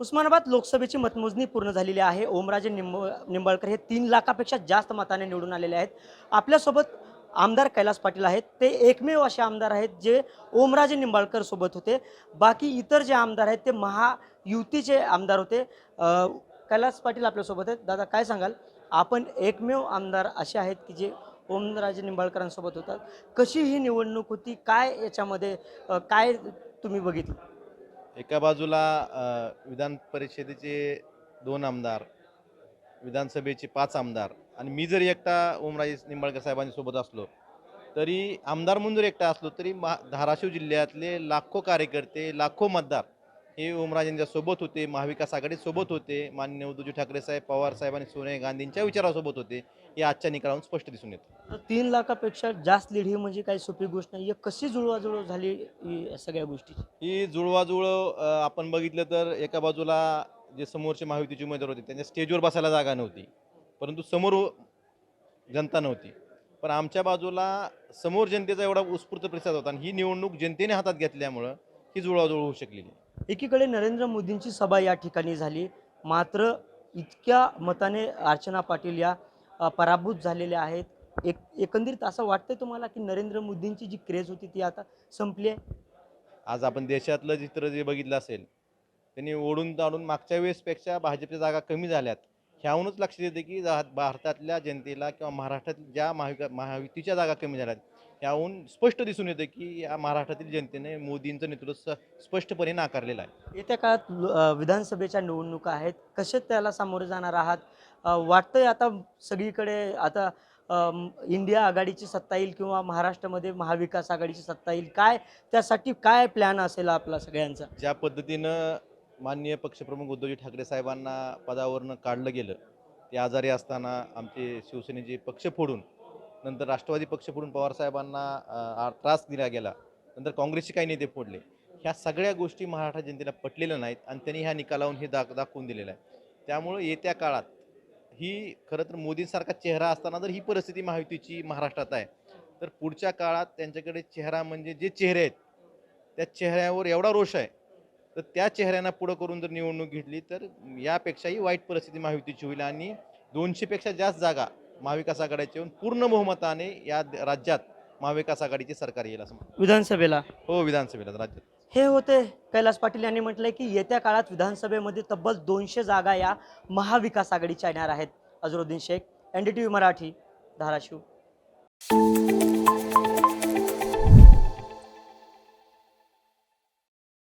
उस्मानाबाद लोकसभेची मतमोजणी पूर्ण झालेली आहे. ओमराजे निंब निंबाळकर हे तीन लाखापेक्षा जास्त मताने निवडून आलेले आहेत. आपल्यासोबत आमदार कैलास पाटील आहेत. ते एकमेव असे आमदार आहेत जे ओमराजे निंबाळकर सोबत होते. बाकी इतर जे आमदार आहेत ते महायुतीचे आमदार होते. अ, कैलास पाटील आपल्यासोबत आहेत. दादा काय सांगाल? आपण एकमेव आमदार असे आहेत की जे ओमराजे निंबाळकरांसोबत होतात. कशी ही निवडणूक होती? काय याच्यामध्ये अ, काय तुम्ही बघितलं? एका बाजूला विधान परिषदेचे दोन आमदार विधानसभेचे पाच आमदार आणि मी जरी एकटा ओमराजे निंबाळकर साहेबांसोबत असलो तरी आमदार म्हणून जर एकटा असलो तरी मा धाराशिव जिल्ह्यातले लाखो कार्यकर्ते लाखो मतदार हे ओमराजेंच्या सोबत होते महाविकास आघाडी सोबत होते माननीय उद्धवजी ठाकरे साहेब पवार साहेब आणि सोनिया गांधींच्या विचारासोबत होते हे आजच्या निकालावरून स्पष्ट दिसून येतं. तीन लाखापेक्षा जास्त लीड ही म्हणजे काही सोपी गोष्ट नाही. हे कशी जुळवाजुळव झाली ही सगळ्या गोष्टी? ही जुळवाजुळव आपण बघितलं तर एका बाजूला जे समोरचे महायुतीचे उमेदवार होते त्यांच्या स्टेजवर बसायला जागा नव्हती परंतु समोर जनता नव्हती. पण आमच्या बाजूला समोर जनतेचा एवढा उत्स्फूर्त प्रतिसाद होता आणि ही निवडणूक जनतेने हातात घेतल्यामुळं ही जुळवाजुळव होऊ शकलेली एकीकडे नरेंद्र मोदींची सभा या ठिकाणी झाली. मात्र इतक्या मताने अर्चना पाटील या पराभूत झालेल्या आहेत. एक एकंदरीत असं वाटतंय तुम्हाला की नरेंद्र मोदींची जी क्रेज होती ती आता संपली आहे? आज आपण देशातलं चित्र जे बघितलं असेल त्यांनी ओढून ताडून मागच्या वेळेसपेक्षा भाजपच्या जागा कमी झाल्यात. ह्याहूनच लक्षात देते की भारतातल्या जनतेला किंवा महाराष्ट्रात ज्या महाविका महायुतीच्या जागा कमी झाल्यात ह्याहून स्पष्ट दिसून येतं की या महाराष्ट्रातील जनतेने मोदींचं नेतृत्व स्पष्टपणे नाकारलेलं आहे. येत्या काळात विधानसभेच्या निवडणुका आहेत. कसे त्याला सामोरे जाणार आहात? वाटतंय आता सगळीकडे आता इंडिया आघाडीची सत्ता येईल किंवा महाराष्ट्रामध्ये महाविकास आघाडीची सत्ता येईल? काय त्यासाठी काय प्लॅन असेल आपला सगळ्यांचा? ज्या पद्धतीनं माननीय पक्षप्रमुख उद्धवजी ठाकरे साहेबांना पदावरनं काढलं गेलं ते आजारी असताना आमचे शिवसेनेचे पक्ष फोडून नंतर राष्ट्रवादी पक्ष पुढून पवारसाहेबांना त्रास दिला गेला. नंतर काँग्रेसचे काही नेते फोडले. ह्या सगळ्या गोष्टी महाराष्ट्र जनतेला पटलेल्या नाहीत आणि त्यांनी ह्या निकालावून हे दाख दाखवून दिलेलं आहे. त्यामुळं येत्या काळात ही खरं तर मोदींसारखा चेहरा असताना जर ही परिस्थिती महायुतीची महाराष्ट्रात आहे. तर पुढच्या काळात त्यांच्याकडे चेहरा म्हणजे जे चेहरे आहेत त्या चेहऱ्यावर एवढा रोष आहे. तर त्या चेहऱ्यांना पुढं करून जर निवडणूक घेतली तर यापेक्षाही वाईट परिस्थिती महायुतीची होईल आणि दोनशेपेक्षा जास्त जागा महाविकास आघाडीच्या येऊन पूर्ण बहुमताने या राज्यात महाविकास आघाडीचे सरकार येईल असं म्हणतात. विधानसभेला? हो विधानसभेला राज्यात. हे होते कैलास पाटील यांनी म्हटलंय की येत्या काळात विधानसभेमध्ये तब्बल दोनशे जागा या महाविकास आघाडीच्या येणार आहेत. Azharuddin Shaikh N D T V Marathi Dharashiv.